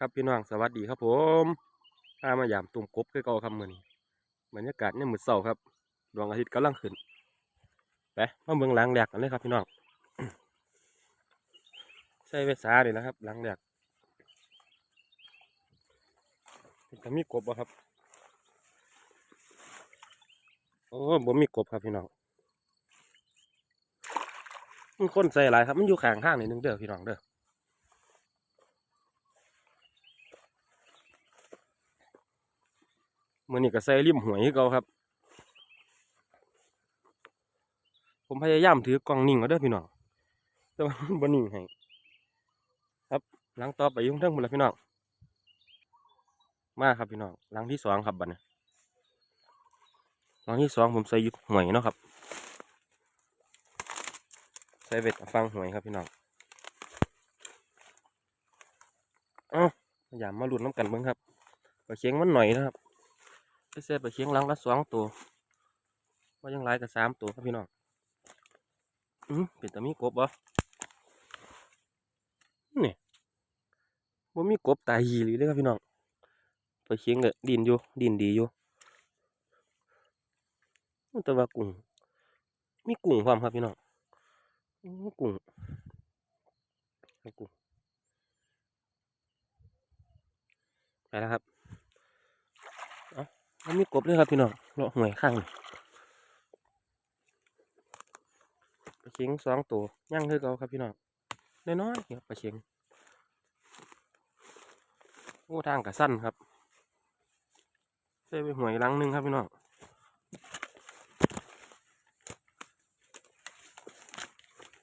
ครับพี่น้องสวัสดีครับผมพามายามตุ่มกบคือเก่าครับมื้อนี้บรรยากาศเนี่ยมมืดเช้าครับดวงอาทิตย์กำลังขึ้นไปมาเบิ่งหลังแรกกันเลยครับพี่น้องใส่เวสาเลยนะครับหลังแรกจะมีกบบ่ครับโอ้บ่มีกบครับพี่น้องมันคนใส่หลายครับมันอยู่ข้างทางนี่นึงเด้อพี่น้องเด้อ มื่อนี้ก็ใส่ริมหวยคือเก่าครับ ผมพยายามถือกล้องนิ่งมาเด้พี่น้องแต่ว่ามันนิ่งให้ครับหลังต่อไปยุ่งเทิงหมดแล้วพี่น้องมาครับพี่น้องหลังที่สองครับบัดนี้หลังที่สองผมใส่ยุหวยเนาะครับใส่เบ็ดฟังหวยครับพี่น้องอ้าพยายามมาลุ้นน้ำกันเบิ่งครับไปเชียงมันหน่อยนะครับ เสียไปเชียงหลังละสองตัวว่ายังไรกับสามตัวครับพี่น้องอืมเป็นตามีกบบ่นี่ว่ามีกบตายหีหรือเลยครับพี่น้องไปเชียงก็ดินอยู่ดินดีอยู่แต่ว่ากุ้งมีกุ้งความครับพี่น้องกุ้งกุ้งไปแล้วครับ มันมีกบด้วยครับพี่น้องเลาะหวยข้างปลาเชียงสองตัวย่างคือเก่าครับพี่น้องน้อยๆครับปลาเชียงโอ้ทางกระสั้นครับใส่ไปหวยลังหนึงครับพี่น้อง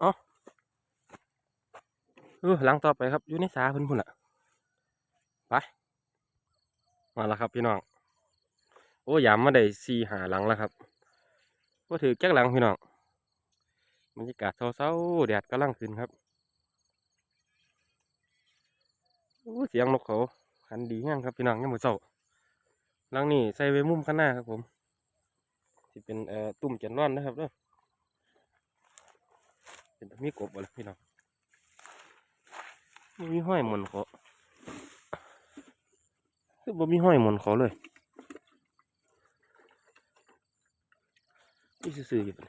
เอาเออลังต่อไปครับอยู่ในสาเพิ่นพุ่นละไปมาแล้วครับพี่น้อง โอ้ยามมาได้สี่หาหลังแล้วครับก็ถือแก้หลังพี่น้องบรรยากาศเศร้าๆแดดกำลังขึ้นครับโอ้เสียงนกเขาขันดีงั้งครับพี่น้องยังมือเศร้าหลังนี้ใส่ไว้มุมข้างหน้าครับผมที่เป็นเอ่อตุ่มจันนอนนะครับเด้อเป็นมีกบอะไรพี่น้องไม่มีห้อยหมนเขาคือบ่มีห้อยหมนเขาเลย นี่ซื่อๆอยู่ปะ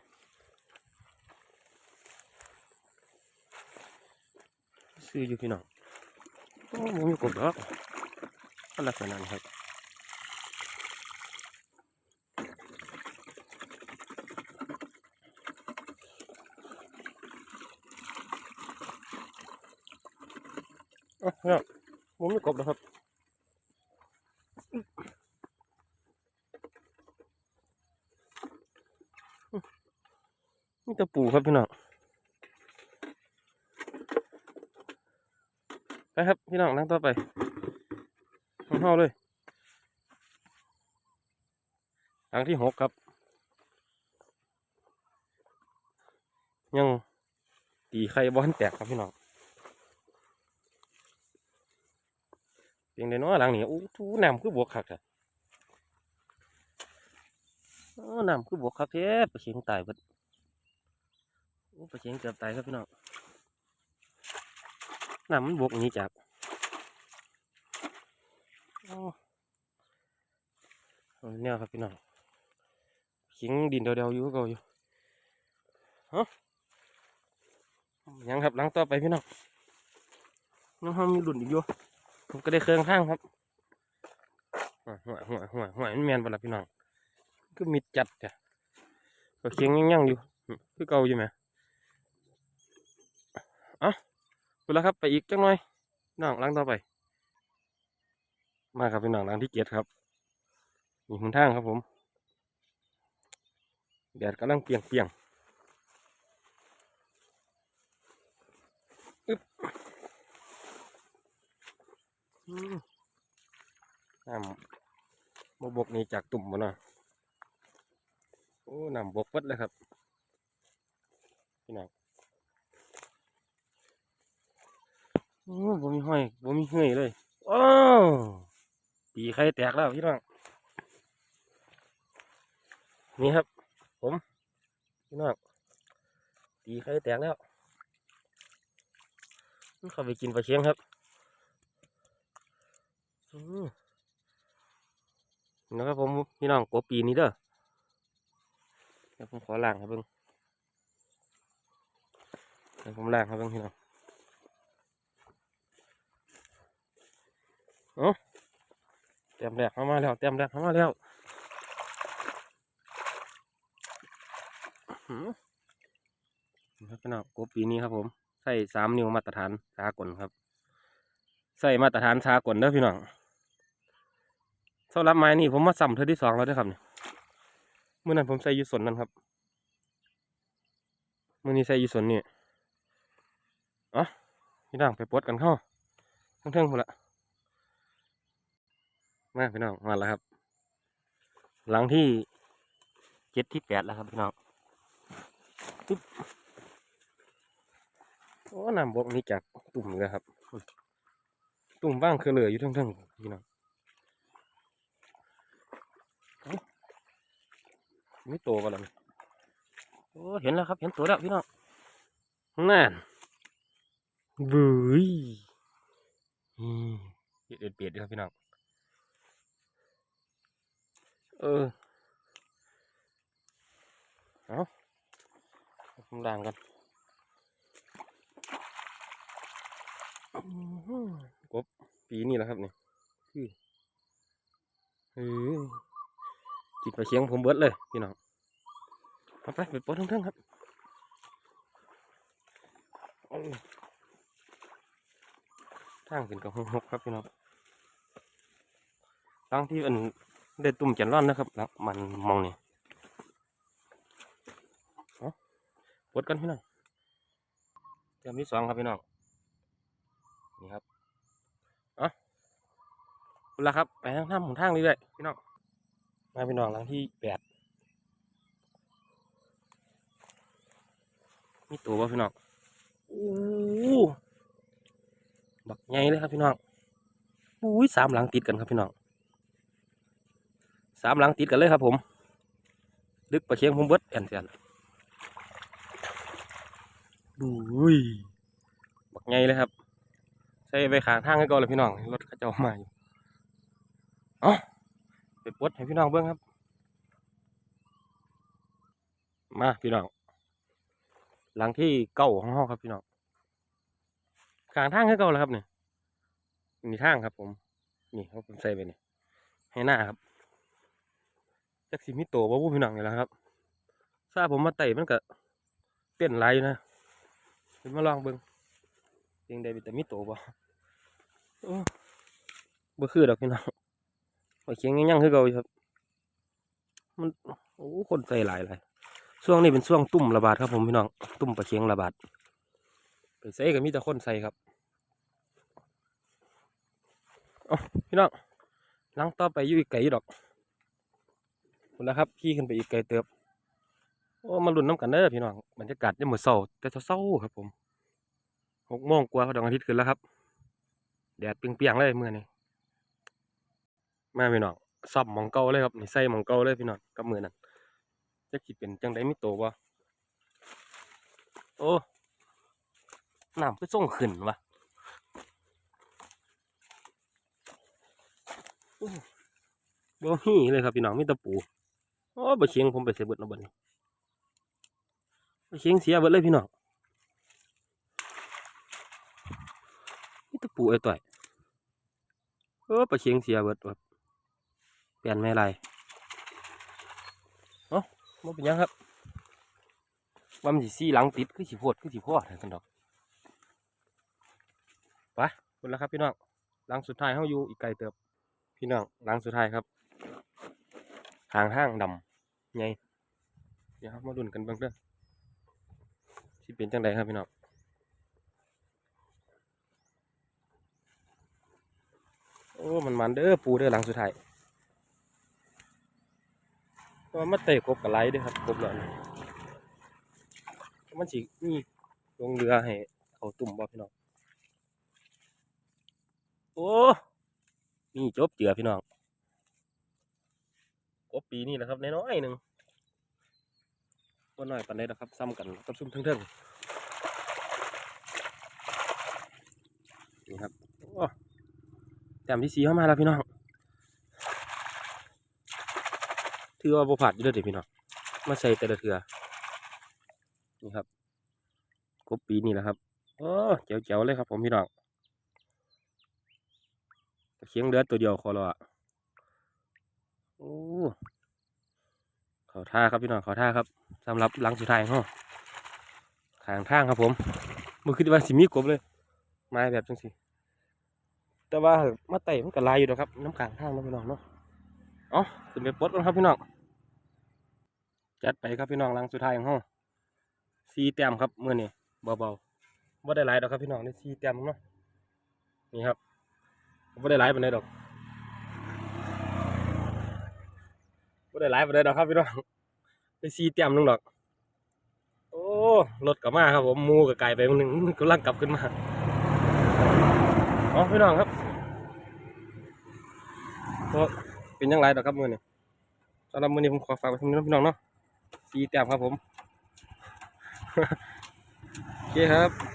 ซื่ออยู่พี่น้องโอ้ผมอยู่กบดอกก็ลักษณะนี้ครับอะเนี่ยผมไมีกบนะครับ มีแตะปูครับพี่น้องไปครับพี่น้องนั่งต่อไปของเฮาเลยหลังที่หกครับ ยังตีไข่บอลแตกครับพี่น้องเพียงใดเน้อหลังนี้อู้ทูน้ำคือบวกคักอะน้ำคือบวกคักแท้ไปเชียงตายเบิด โอ้ปลาเชียงเกือบตายครับพี่น้องน้ำมันบวกอย่างนี้จับโอ้เอาแนวครับพี่น้องเชียงดินเดียวๆอยู่ก็อยู่ฮะยังครับหลังต่อไปพี่น้องน้องห้องมีหลุนอีกอยู่ผมก็ได้เครื่องข้างครับหัวหัวหัวหัวมันแมนไปละพี่น้องก็มีจัดจ้ะปลาเชียงยังยังอยู่ คือเก่าอยู่ไหม ไปแล้วครับไปอีกจังหน่อยน้องล้างต่อไป มาครับพี่น้องล้างที่เจ็ดครับมีหุนทางครับผมแดดกำลังเปียงเปียงอึ๊บอืมน้ำบกนี่จากตุ่มมาเนาะโอ้น้ำบกเปิดเลยครับพี่น้อง โอ้บ่มีห้อยบ่มีเหื่อยเลยโอ้ปีไข่แตกแล้วพี่น้องนี่ครับ ผมพี่น้องตีไข่แตกแล้วมันเข้าไปกินปลาเชียงครับนะครับผมพี่น้องกบปีนี้เด้อเดี๋ยวผมขอล้างครับเบิ่งเดี๋ยวผมล้างครับเบิ่งพี่น้อง เอ้าเตรียมแรกเข้ามาแล้วเตรียมแรกเข้ามาแล้วหืมครับพี่น้องกบปีนี้ครับผมใส่สามนิ้วมาตรฐานสากลครับใส่มาตรฐานสากลเด้อพี่น้องสำหรับไม้นี่ผมมาสั่มเธอที่สองแล้วด้อครับเนี่ยเมื่อนั้นผมใส่ยูสนนั่นครับเมื่อนี้ใส่ยูสนนี่เอ๋อพี่น้องไปปลดกันเข้าทั้งเทิงหมดละ มาพี่น้องมาแล้วครับ หลังที่เจ็ดที่แปดแล้วครับพี่น้องปึ๊บโอ้น้ำบกนี่จากตุ่มเลยครับ ตุ่มบ้างคือเหลืออยู่ทั้งๆพี่น้องเอ้ามีตัวกันแล้วโอ้เห็นแล้วครับ เห็นตัวแล้วพี่น้องนั่นบุยอืมเด็ดเปียดๆครับพี่น้อง เออ เอา้างล่างกันกบปีนี้แหละครับนี่คือเออจิตไปเชียงผมเบิดเลยพี่น้องเอาไปไปปลดทั้งๆครับทางเป็นกับหกครับพี่น้องตั้งที่อัน ได้ตุ่มจันร่อนนะครับแล้วมันมองนี่เอาปลดกันพี่น้องเตรียมที่สองครับพี่น้องนี่ครับเอะคุณละครับไปทางท่าหมุนทางเรื่อยพี่น้องมาพี่น้องหลังที่แปดมีตัวป่ะพี่น้องโอ้บักใหญ่เลยครับพี่น้องอุ้ยสามหลังติดกันครับพี่น้อง สามหลังติดกันเลยครับผมดึกปลาเคียงผมเบิดแอนเซียนดูอุ้ยบักใหญ่เลยครับใส่ไปขางทางให้ก่อนเลยพี่น้องรถเขาเจะมาอยู่เอ๋อไปปลดให้พี่น้องเบิ้งครับ มาพี่น้องหลังที่เก้าของห้องครับพี่น้องขางทางให้ก่อนเลยครับเนี่ยนี่ทางครับผม นี่เขาผมใส่ไปนี่ให้หน้าครับ จักสิมิโตบ่ผู้พี่น้องนี่แหละครับถ้าผมมาไต่มันก็เต้นไรอยู่นะเป็นมาลองเบิ้งเพียงใดเป็นแต่มิโตบ่บ่คือดอกพี่น้องไปเคียงยังๆคือเก่าอยู่ครับ มันโอ้คนใจหลายหลยช่วงนี้เป็นช่วงตุ่มระบาดครับผมพี่น้องตุ่มปลาเคียงระบาดไปใส่ก็มีแต่คนใส่ครับอ๋อพี่น้องลังต่อไปอยู่อีกไกลดอก คุณนะครับขี่ขึ้นไปอีกไกลเติบโอ้มาลุ้นน้ำกันเด้อพี่น้องบรรยากาศยังเหมือนเศร้าแต่เศร้าครับผมหกโมงกว่าดวงอาทิตย์ขึ้นแล้วครับแดดเปียงๆเลยเมื่อนี้มาพี่น้องซับหมองเก่าเลยครับนี่ใส่หมองเก่าเลยพี่น้องกับมือนั่นจะคิดเป็นจังไดไมีโตบ่โอ้น้ำก็ส่งขึ้นวะอู้บ่มีเลยครับพี่น้องมีตะปู โอ้บ่เชียงผมไปเสียเบิดแล้วบัดนี้บ่เชียงเสียเบิดเลยพี่น้องมีแตะปูไอ้ต่อยเออปลาเชียงเสียเบิดครับเปลี่ยนไม่ไรเอ้าบ่เป็นยังครับว่ามันสิซี่หลังติดคือสิโพดคือสิพ่อนั่นกันดอกไปคุณแล้วครับพี่น้องหลังสุดท้ายเฮาอยู่อีกไกลเติบ พี่น้องหลังสุดท้ายครับทางห้างดำ ไงเดี๋ยวฮับมาดุนกันบ้างเด้อสิเป็นจังไดครับพี่น้องโอ้มันมันเด้อปูเด้อหลังสุดท้ายก็มาเตะกบกับไลเด้อครับกบเหล่านี้มันสินี่ลงเรือให้เขาตุ่มบ่พี่น้องโอ้นี่จบเจือพี่น้อง บปีนี้แหละครับน้อยๆหนึ่งตัวน้อยปันได้แล้วครับซ้ำกันกับซุ่มเทิงๆนี่ครับแต้มที่สีเข้ามาแล้วพี่น้องถือว่าบ่ผาดอยู่เด้อเด็พี่น้องมาใส่แต่ละเถือนี่ครับกบปีนี่แหละครับโอ้เจ๋วๆเลยครับผมพี่น้องเคียงเดือดตัวเดียวคอรออะ โอ้เขาท่าครับพี่น้องเขาท่าครับสำหรับหลังสุดท้ายของเราขางทางครับผมมือคือว่าสิมีกบเลยไม้แบบจังสิแต่ว่ามาไต่มันก็ลายอยู่นะครับ น้ำขางทางนะพี่น้องเนาะเอ๋อขึ้นไปปดกันครับพี่น้องจัดไปครับพี่น้องหลังสุดท้ายของเราสีแต้มครับมื่อนี้เบาๆบ่ได้หลายดอกครับพี่น้องได้สีแต้มเนาะนี่ครับบ่ได้หลายปานใดดอก บ่ได้หลายปานใดดอกครับพี่น้องได้สีแต้มนึงดอก โอ้รถกลับมาครับผมมูกับไก่ไปมันหนึ่งกำลังกลับขึ้นมาอ๋อพี่น้องครับก็เป็นยังไงดอกครับมือนี่สำหรับมือนี้ผมขอฝากไว้ที่นี้นะพี่น้องเนาะสีแต้มครับผมโอเคครับ